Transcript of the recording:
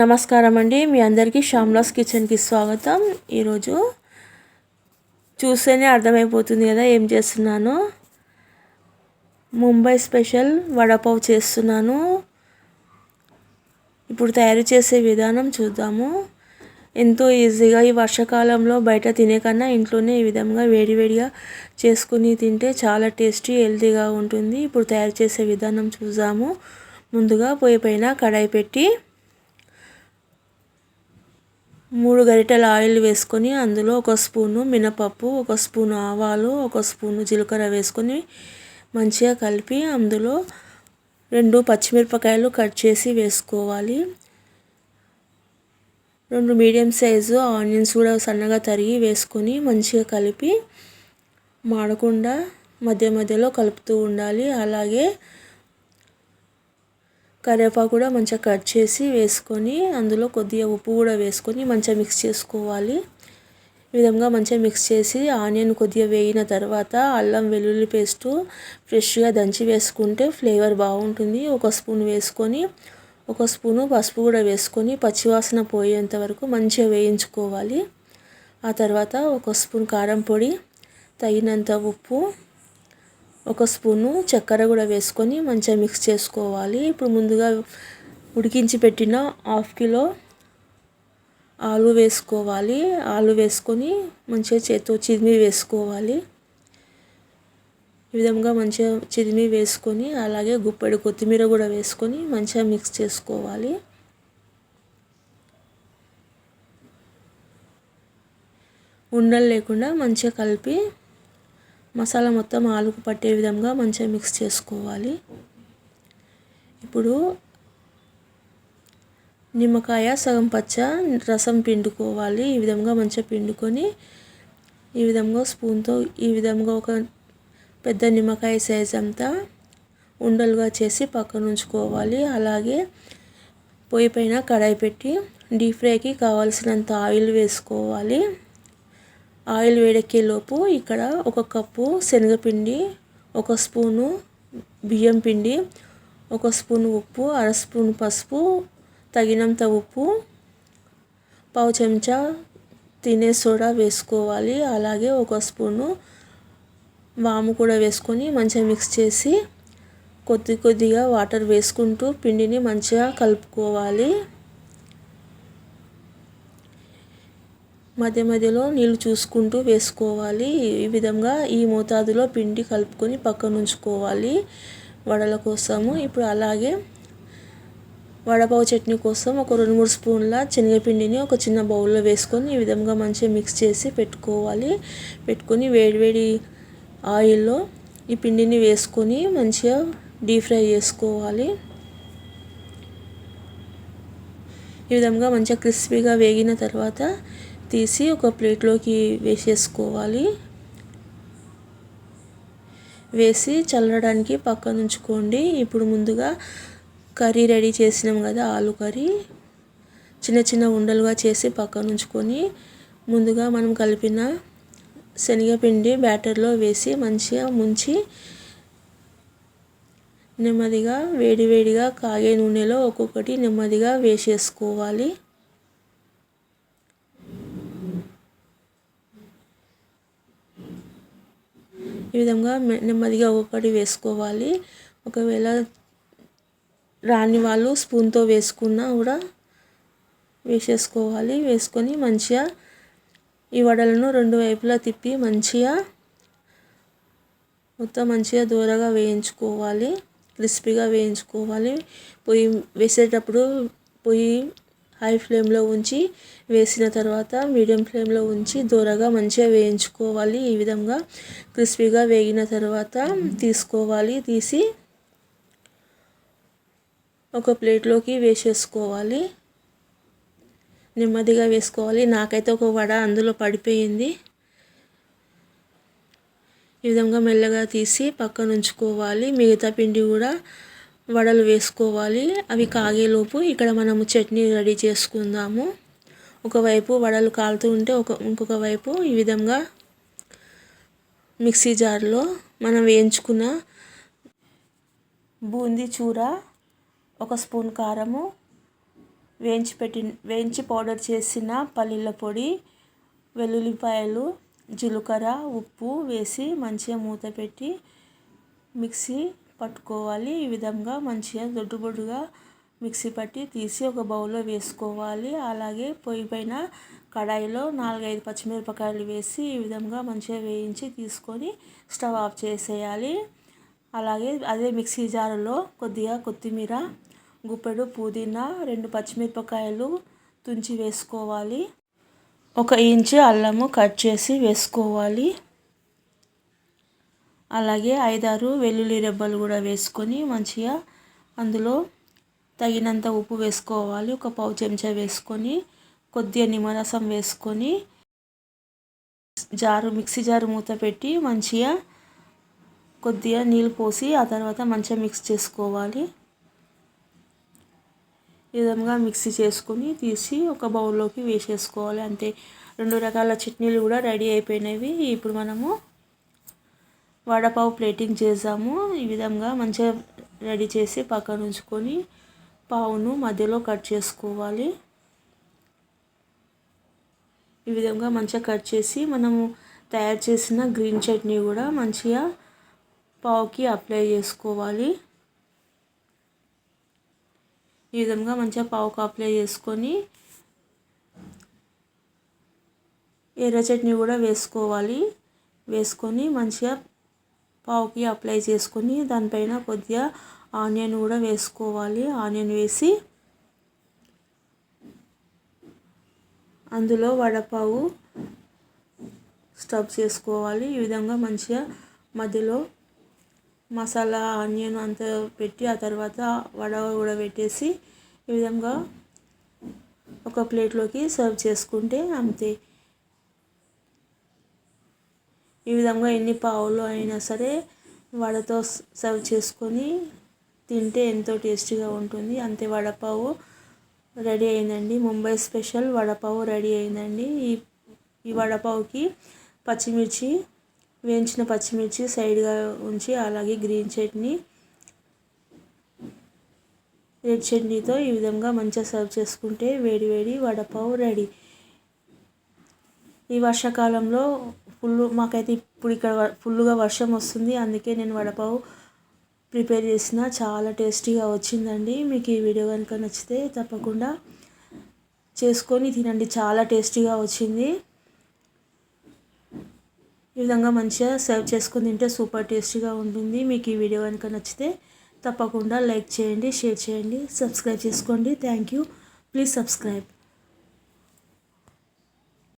నమస్కారం అండి మీ అందరికీ శ్యామ్లాస్ కిచెన్కి స్వాగతం. ఈరోజు చూస్తేనే అర్థమైపోతుంది కదా ఏం చేస్తున్నాను. ముంబై స్పెషల్ వడపావ్ చేస్తున్నాను. ఇప్పుడు తయారు చేసే విధానం చూద్దాము. ఎంతో ఈజీగా ఈ వర్షాకాలంలో బయట తినే కన్నా ఇంట్లోనే ఈ విధంగా వేడివేడిగా చేసుకుని తింటే చాలా టేస్టీ హెల్తీగా ఉంటుంది. ఇప్పుడు తయారు చేసే విధానం చూద్దాము. ముందుగా పొయ్యి పైన కడాయి పెట్టి మూడు గరిటెల ఆయిల్ వేసుకొని అందులో ఒక స్పూను మినపప్పు ఒక స్పూను ఆవాలు ఒక స్పూను జీలకర్ర వేసుకొని మంచిగా కలిపి అందులో రెండు పచ్చిమిరపకాయలు కట్ చేసి వేసుకోవాలి. రెండు మీడియం సైజు ఆనియన్స్ కూడా సన్నగా తరిగి వేసుకొని మంచిగా కలిపి మాడకుండా మధ్య మధ్యలో కలుపుతూ ఉండాలి. అలాగే కరివేపాకు కూడా మంచిగా కట్ చేసి వేసుకొని అందులో కొద్దిగా ఉప్పు కూడా వేసుకొని మంచిగా మిక్స్ చేసుకోవాలి. ఈ విధంగా మంచిగా మిక్స్ చేసి ఆనియన్ కొద్దిగా వేయిన తర్వాత అల్లం వెల్లుల్లి పేస్టు ఫ్రెష్గా దంచి వేసుకుంటే ఫ్లేవర్ బాగుంటుంది. ఒక స్పూన్ వేసుకొని ఒక స్పూను పసుపు కూడా వేసుకొని పచ్చివాసన పోయేంత వరకు మంచిగా వేయించుకోవాలి. ఆ తర్వాత ఒక స్పూన్ కారం పొడి తగినంత ఉప్పు ఒక స్పూను చక్కెర కూడా వేసుకొని మంచిగా మిక్స్ చేసుకోవాలి. ఇప్పుడు ముందుగా ఉడికించి పెట్టిన హాఫ్ కిలో ఆలు వేసుకోవాలి. ఆలు వేసుకొని మంచిగా చేతితో చిదిమి వేసుకోవాలి. ఈ విధంగా మంచిగా చిదిమి వేసుకొని అలాగే గుప్పెడు కొత్తిమీర కూడా వేసుకొని మంచిగా మిక్స్ చేసుకోవాలి. ఉండలు లేకుండా మంచిగా కలిపి మసాలా మొత్తం ఆలుకు పట్టే విధంగా మంచిగా మిక్స్ చేసుకోవాలి. ఇప్పుడు నిమ్మకాయ సగం పచ్చ రసం పిండుకోవాలి. ఈ విధంగా మంచిగా పిండుకొని ఈ విధంగా స్పూన్తో ఈ విధంగా ఒక పెద్ద నిమ్మకాయ సైజ్ అంతా ఉండలుగా చేసి పక్కన ఉంచుకోవాలి. అలాగే పొయ్యి పైన కడాయి పెట్టి డీప్ ఫ్రైకి కావాల్సినంత ఆయిల్ వేసుకోవాలి. ఆయిల్ వేడెక్కేలోపు ఇక్కడ ఒక కప్పు శనగపిండి ఒక స్పూను బియ్యం పిండి ఒక స్పూన్ ఉప్పు అర స్పూన్ పసుపు తగినంత ఉప్పు పావు చెంచా తినే సోడా వేసుకోవాలి. అలాగే ఒక స్పూను వాము కూడా వేసుకొని మంచిగా మిక్స్ చేసి కొద్ది కొద్దిగా వాటర్ వేసుకుంటూ పిండిని మంచిగా కలుపుకోవాలి. మధ్య మధ్యలో నీళ్ళు చూసుకుంటూ వేసుకోవాలి. ఈ విధంగా ఈ మోతాదులో పిండి కలుపుకొని పక్కన ఉంచుకోవాలి వడల కోసము. ఇప్పుడు అలాగే వడపావు చట్నీ కోసం ఒక రెండు మూడు స్పూన్ల శనగపిండిని ఒక చిన్న బౌల్లో వేసుకొని ఈ విధంగా మంచిగా మిక్స్ చేసి పెట్టుకోవాలి. పెట్టుకొని వేడివేడి ఆయిల్లో ఈ పిండిని వేసుకొని మంచిగా డీప్ ఫ్రై చేసుకోవాలి. ఈ విధంగా మంచిగా క్రిస్పీగా వేగిన తర్వాత తీసి ఒక ప్లేట్లోకి వేసేసుకోవాలి. వేసి చల్లడానికి పక్కన ఉంచుకోండి. ఇప్పుడు ముందుగా కర్రీ రెడీ చేసినాం కదా ఆలు కర్రీ. చిన్న చిన్న ఉండలుగా చేసి పక్కన ఉంచుకొని ముందుగా మనం కలిపిన శనగపిండి బ్యాటర్లో వేసి మంచిగా ముంచి నెమ్మదిగా వేడివేడిగా కాగే నూనెలో ఒక్కొక్కటి నెమ్మదిగా వేసేసుకోవాలి. ఈ విధంగా నెమ్మదిగా ఒకటి వేసుకోవాలి. ఒకవేళ రాని వాళ్ళు స్పూన్తో వేసుకున్నా కూడా వేసేసుకోవాలి. వేసుకొని మంచిగా ఈ వడలను రెండు వైపులా తిప్పి మంచిగా మొత్తం మంచిగా దూరగా వేయించుకోవాలి. క్రిస్పీగా వేయించుకోవాలి. పొయ్యి వేసేటప్పుడు పొయ్యి హై ఫ్లేమ్లో ఉంచి వేసిన తర్వాత మీడియం ఫ్లేమ్లో ఉంచి దూరగా మంచిగా వేయించుకోవాలి. ఈ విధంగా క్రిస్పీగా వేగిన తర్వాత తీసుకోవాలి. తీసి ఒక ప్లేట్లోకి వేసేసుకోవాలి. నెమ్మదిగా వేసుకోవాలి. నాకైతే ఒక వడ అందులో పడిపోయింది. ఈ విధంగా మెల్లగా తీసి పక్కన ఉంచుకోవాలి మిగతా పిండి కూడా వడలు వేసుకోవాలి. అవి కాగేలోపు ఇక్కడ మనము చట్నీ రెడీ చేసుకుందాము. ఒకవైపు వడలు కాలుతూ ఉంటే ఒక ఇంకొక వైపు ఈ విధంగా మిక్సీ జార్లో మనం వేయించుకున్న బూందీ చూర ఒక స్పూన్ కారము వేయించి పెట్టి వేయించి పౌడర్ చేసిన పల్లీల పొడి వెల్లుల్లిపాయలు జీలకర్ర ఉప్పు వేసి మంచిగా మూత పెట్టి మిక్సీ పట్టుకోవాలి. ఈ విధంగా మంచిగా దొడ్డుబొడ్డుగా మిక్సీ పట్టి తీసి ఒక బౌల్లో వేసుకోవాలి. అలాగే పొయ్యి పైన కడాయిలో నాలుగైదు పచ్చిమిరపకాయలు వేసి ఈ విధంగా మంచిగా వేయించి తీసుకొని స్టవ్ ఆఫ్ చేసేయాలి. అలాగే అదే మిక్సీ జారులో కొద్దిగా కొత్తిమీర గుప్పెడు పుదీనా రెండు పచ్చిమిరపకాయలు తుంచి వేసుకోవాలి. ఒక ఇంచు అల్లము కట్ చేసి వేసుకోవాలి. అలాగే ఐదారు వెల్లుల్లి రెబ్బలు కూడా వేసుకొని మంచిగా అందులో తగినంత ఉప్పు వేసుకోవాలి. ఒక పావు చెంచా వేసుకొని కొద్దిగా నిమ్మరసం వేసుకొని జారు మిక్సీ జారు మూత పెట్టి మంచిగా కొద్దిగా నీళ్ళు పోసి ఆ తర్వాత మంచిగా మిక్స్ చేసుకోవాలి. ఈ విధంగా మిక్సీ చేసుకొని తీసి ఒక బౌల్లోకి వేసేసుకోవాలి. అంతే. రెండు రకాల చట్నీలు కూడా రెడీ అయిపోయినవి. ఇప్పుడు మనము వడపావు ప్లేటింగ్ చేసాము. ఈ విధంగా మంచిగా రెడీ చేసి పక్కన ఉంచుకొని పావును మధ్యలో కట్ చేసుకోవాలి. ఈ విధంగా మంచిగా కట్ చేసి మనము తయారు చేసిన గ్రీన్ చట్నీ కూడా మంచిగా పావుకి అప్లై చేసుకోవాలి. ఈ విధంగా మంచిగా పావుకు అప్లై చేసుకొని ఎర్ర చట్నీ కూడా వేసుకోవాలి. వేసుకొని మంచిగా పావుకి అప్లై చేసుకొని దానిపైన కొద్దిగా ఆనియన్ కూడా వేసుకోవాలి. ఆనియన్ వేసి అందులో వడపావు స్టఫ్ చేసుకోవాలి. ఈ విధంగా మంచిగా మధ్యలో మసాలా ఆనియన్ అంతా పెట్టి ఆ తర్వాత వడ కూడా పెట్టేసి ఈ విధంగా ఒక ప్లేట్లోకి సర్వ్ చేసుకుంటే అంతే. ఈ విధంగా ఎన్ని పావులు అయినా సరే వడతో సర్వ్ చేసుకొని తింటే ఎంతో టేస్టీగా ఉంటుంది. అంతే వడపావు రెడీ అయిందండి. ముంబై స్పెషల్ వడపావు రెడీ అయిందండి. ఈ ఈ వడపావుకి పచ్చిమిర్చి వేయించిన పచ్చిమిర్చి సైడ్గా ఉంచి అలాగే గ్రీన్ చట్నీ రెడ్ చట్నీతో ఈ విధంగా మంచిగా సర్వ్ చేసుకుంటే వేడి వేడి వడపావు రెడీ. ఈ వర్షాకాలంలో ఫుల్ మాకైతే ఇప్పుడు ఇక్కడ ఫుల్గా వర్షం వస్తుంది. అందుకే నేను వడపావు ప్రిపేర్ చేసిన. చాలా టేస్టీగా వచ్చిందండి. మీకు ఈ వీడియో కనుక నచ్చితే తప్పకుండా చేసుకొని తినండి. చాలా టేస్టీగా వచ్చింది. ఈ విధంగా మంచిగా సర్వ్ చేసుకుని తింటే సూపర్ టేస్టీగా ఉంటుంది. మీకు ఈ వీడియో కనుక నచ్చితే తప్పకుండా లైక్ చేయండి షేర్ చేయండి సబ్స్క్రైబ్ చేసుకోండి. Thank you. Please subscribe.